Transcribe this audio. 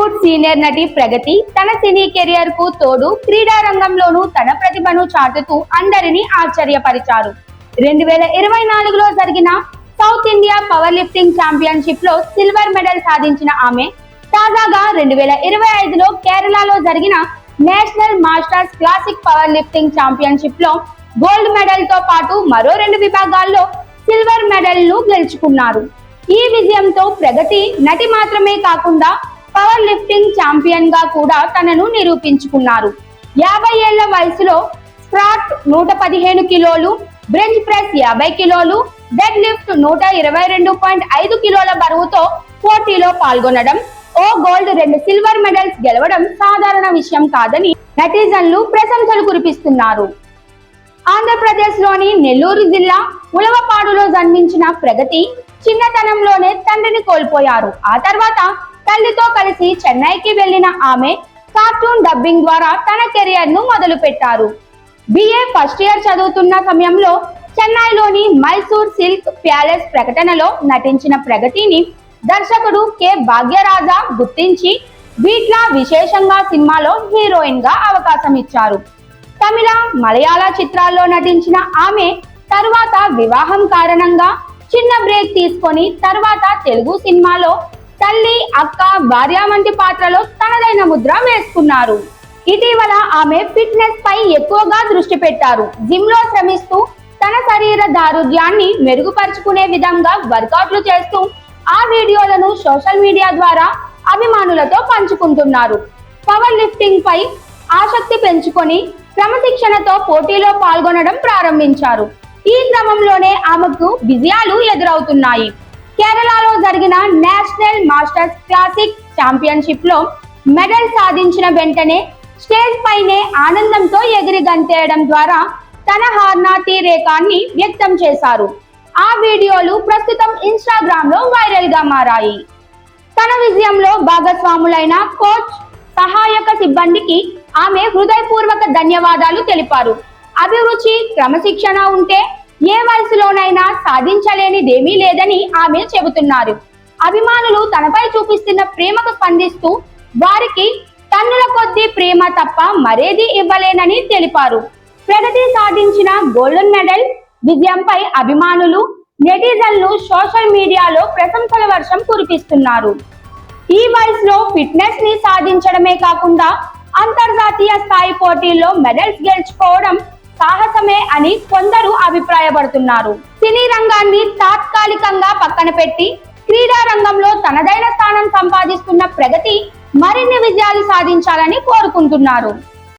Bollywood senior నటి ప్రగతి తన సినీ కెరియర్కు తోడు క్రీడా రంగంలోనూ తన ప్రతిభను చాటుతూ అందరినీ ఆశ్చర్యపరిచారు. రెండు వేల ఇరవై నాలుగులో జరిగిన సౌత్ ఇండియా పవర్ లిఫ్టింగ్ ఛాంపియన్షిప్లో సిల్వర్ మెడల్ సాధించిన ఆమె తాజాగా రెండు వేల ఇరవై ఐదులో కేరళలో జరిగిన national masters classic power lifting ఛాంపియన్షిప్లో gold మెడల్తో పాటు మరో రెండు విభాగాల్లో సిల్వర్ మెడల్ను గెలుచుకున్నారు. ఈ విజయంతో ప్రగతి నటి మాత్రమే కాకుండా పవర్ లిఫ్టింగ్ ఛాంపియన్గా కూడా తనను నిరూపించుకున్నారు. యాభై ఏళ్ళ వయసులో స్ప్రాట్ నూట పదిహేను కిలోలు బ్రెంచ్ ప్రెస్ యాభై కిలోలు డెడ్ లిఫ్ట్ నూట ఇరవై రెండు పాయింట్ ఐదు కిలోల బరువుతో పోటీలో పాల్గొనడం ఓ గోల్డ్ రెండు సిల్వర్ మెడల్స్ గెలవడం సాధారణ విషయం కాదని నెటిజన్లు ప్రశంసలు కురిపిస్తున్నారు. ఆంధ్రప్రదేశ్లోని నెల్లూరు జిల్లా ఉలవపాడులో జన్మించిన ప్రగతి చిన్నతనంలోనే తండ్రిని కోల్పోయారు. ఆ తర్వాత తల్లితో కలిసి చెన్నైకి వెళ్ళిన ఆమె కార్టూన్ డబ్బింగ్ ద్వారా తన కెరియర్ను మొదలు పెట్టారు బిఏ ఫస్ట్ ఇయర్ చదువుతున్న సమయంలో చెన్నైలోని మైసూర్ సిల్క్ ప్యాలెస్ ప్రకటనలో నటించిన ప్రగతిని దర్శకుడు కె. భాగ్యరాజా గుర్తించి వీట్లా విశేషంగా సినిమాలో హీరోయిన్గా అవకాశం ఇచ్చారు తమిళ మలయాళ చిత్రాల్లో నటించిన ఆమె తరువాత వివాహం కారణంగా చిన్న బ్రేక్ తీసుకొని తర్వాత తెలుగు సినిమాలో తల్లి అక్క భార్య వంటి పాత్రలో తనదైన ముద్ర వేసుకున్నారు. ఇటీవల ఆమె ఫిట్నెస్ పై ఎక్కువగా దృష్టి పెట్టారు. జిమ్లో శ్రమిస్తూ తన శరీర దారుఢ్యాన్ని మెరుగుపరుచుకునే విధంగా వర్కౌట్లు చేస్తూ ఆ వీడియోలను సోషల్ మీడియా ద్వారా అభిమానులతో పంచుకుంటున్నారు. పవర్ లిఫ్టింగ్ పై ఆసక్తి పెంచుకొని క్రమశిక్షణతో పోటీలో పాల్గొనడం ప్రారంభించారు. ఈ క్రమంలోనే ఆమెకు విజయాలు ఎదురవుతున్నాయి. కేరళలో జరిగిన నేషనల్ మాస్టర్స్ క్లాసిక్ ఛాంపియన్షిప్లో మెడల్ సాధించిన వెంటనే స్టేజ్ పైనే ఆనందంతో ఎగిరి గంతేయడం ద్వారా తన హార్నాతి రేఖాన్ని వ్యక్తం చేశారు. ఆ వీడియోలు ప్రస్తుతం ఇన్స్టాగ్రామ్లో వైరల్గా మారాయి. తన విజయంలో భాగస్వాములైన కోచ్ సహాయక సిబ్బందికి ఆమె హృదయపూర్వక ధన్యవాదాలు తెలిపారు. అభిరుచి క్రమశిక్షణ ఉంటే ఏ వయసులోనైనా సాధించలేనిదేమీ లేదని ఆమె చెబుతున్నారు. అభిమానులు తనపై చూపిస్తున్న ప్రేమకు స్పందిస్తూ వారికి తన్నుల కొద్దీ ప్రేమ తప్ప మరేది ఇవ్వలేనని తెలిపారు. ప్రగతి సాధించిన గోల్డెన్ మెడల్ విజయంపై అభిమానులు నెటిజన్లు సోషల్ మీడియాలో ప్రశంసల వర్షం కురిపిస్తున్నారు. ఈ వయసులో ఫిట్నెస్ని సాధించడమే కాకుండా అంతర్జాతీయ స్థాయి పోటీల్లో మెడల్స్ గెలుచుకోవడం సాహసమే అని కొందరు అభిప్రాయపడుతున్నారు. సినీ రంగాన్ని తాత్కాలికంగా పక్కన పెట్టి క్రీడా రంగంలో తనదైన స్థానం సంపాదిస్తున్న ప్రగతి మరిన్ని విజయాలు సాధించాలని కోరుకుంటున్నారు.